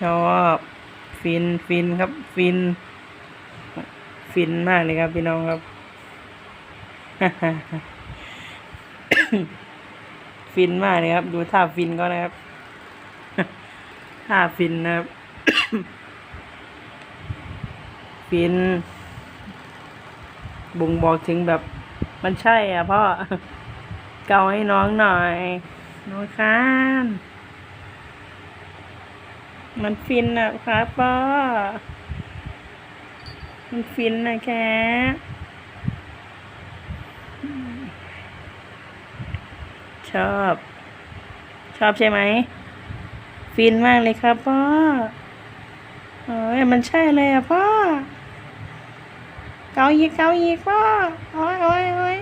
ชอบฟินฟินครับฟิน ฟินมากเลยครับพี่น้องครับฟินมากเลยครับ ดูท่าฟินก็นะครับท่าฟินนะครับ ฟิน บ่งบอกถึงแบบมันใช่อะพ่อ เกาให้น้องหน่อยน้องคาน มันฟินนะครับพ่อมันฟินนะแคชอบ ชอบใช่ไหม ฟินมากเลยครับพ่อโอ้ยมันใช่เลยอะพ่อ เกาอีกเกาอีกพ่อโอ้ยโอ้ยโอ้ย